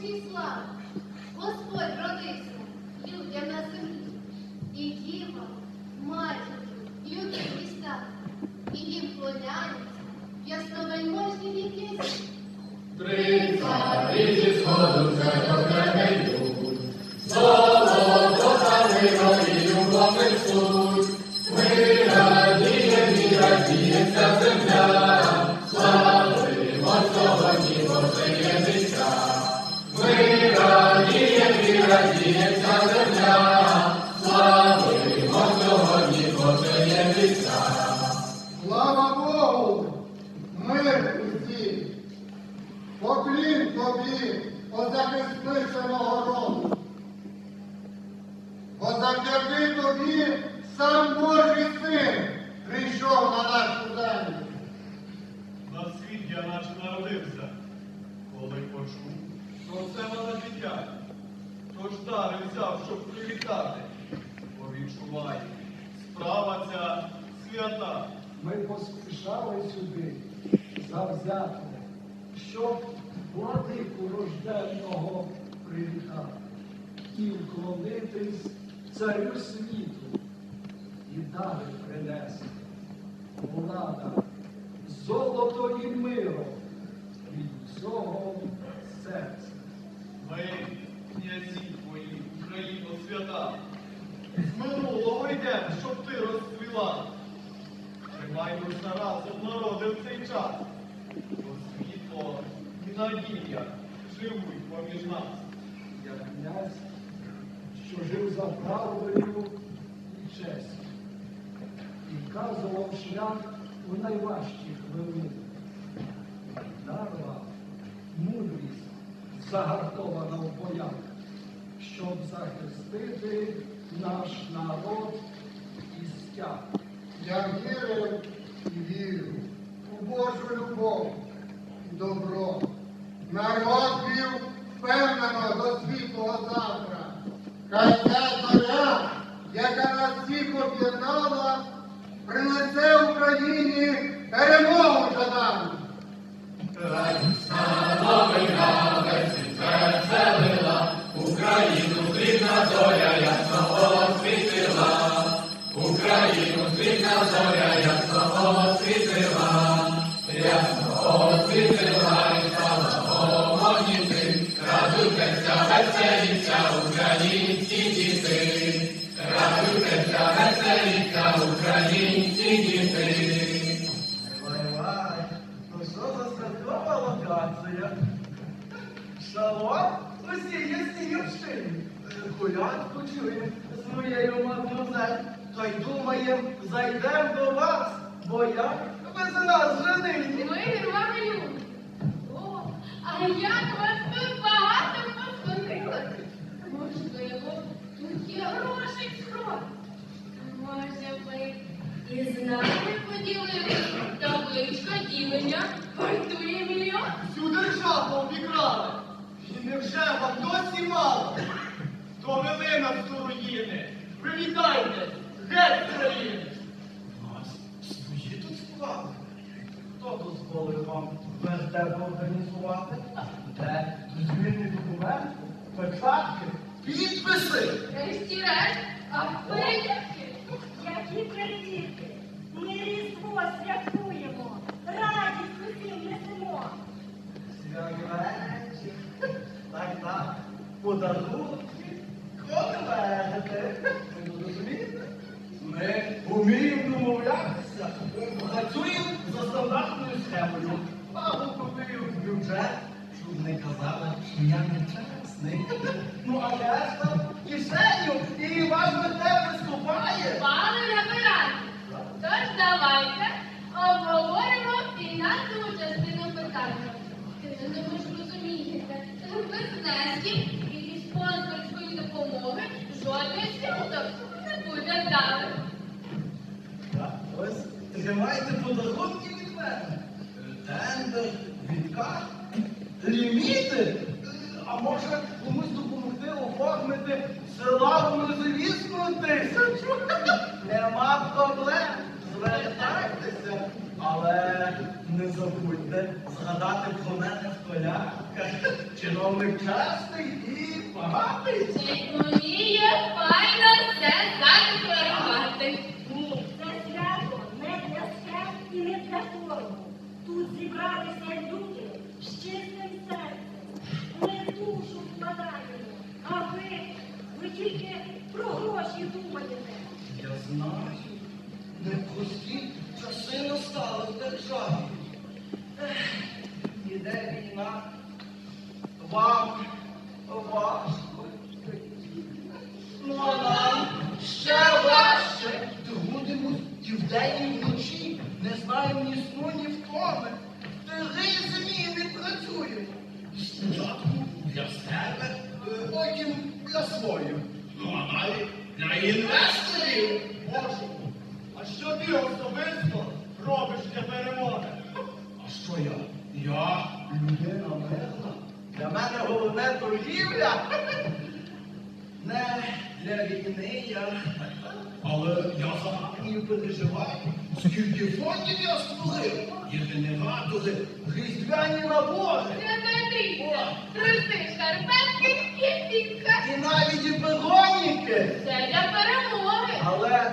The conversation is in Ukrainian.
бо Слава Богу! Мир усім! Поклін тобі, о захисниценого роду! Бо тобі сам Божий син прийшов на нашу землю. На світ наче народився, коли почув, що це мене дитя. Дари взяв, щоб привітати. Повідчувай, справа ця свята. Ми поспішали сюди завзято, щоб владику рожденного привітати і вклонитись царю світу і дари принести. Влада, золото і миро від всього серця. Ми, князі твої, Україно свята. З минулого щоб ти розцвіла. Тримаймося разом, народи в цей час. Бо світло і надія живуть поміж нас. Я князь, що жив за правдою і честю, і вказував шлях у найважчі хвилини. Дарла мудрість загартована в боях, щоб захистити наш народ і стяг. Я вірив і вірю у Божу любов і добро. Народ веселіться, українські діти, радуйтеся, веселіться, українські діти. Вай-вай, ну що за святкова локація? Шалом усієї сіївщини. Колядку чуємо з моєю мадмузель. Та й думаєм, зайдем до вас, бо як без нас женині. Ми героями люди. О, а як вас ділення вартує мільйон. Всю державу обікрали. І невже вам досі мало? То вели нас до руїни. Привітайте, геть країни. Нас свої тут склали. Хто дозволив вам вертеп організувати? Де дозвільний документ, печатки, підписи. Решті-решт, а перевірки. Які перевірки! Ми Різдво святкуємо, Подарунки. Конверти. Ви розумієте? Ми вміємо домовлятися. Працюємо за стандартною схемою. Мабуть, купив бюджет, щоб не казали, що я не чесний. Ну, а решта кишеню і ваш те приступає. Пане реферант, тож давайте тримайте подарунки від мене. Тендер, відкат, ліміти. А може комусь допомогти оформити села в незвісну тисячу. Нема проблем. Звертайтеся. Але не забудьте згадати про мене в колядках. Чиновник частий і багатий. Про гроші думаєте. Я знаю, непрості часи настали в державі. Іде війна, вам важко. Ну а нам ще важче. Трудимось і вдень, і вночі, не знаємо ні сну, ні втоми. Три змі не працюємо. Спочатку для себе, е, потім для своїх. Ну а далі для інвесторів. Боже, а що ти особисто робиш для перемоги? А що я? Я людина мирна. Для мене головне торгівля. Не для війни я. Але я за армію переживаю. Скільки фондів я створив? Є генератори, різдвяні набори. Не потрібно. Труси шкарпетки і пінка. І навіть і погоніки. Це для перемоги. Але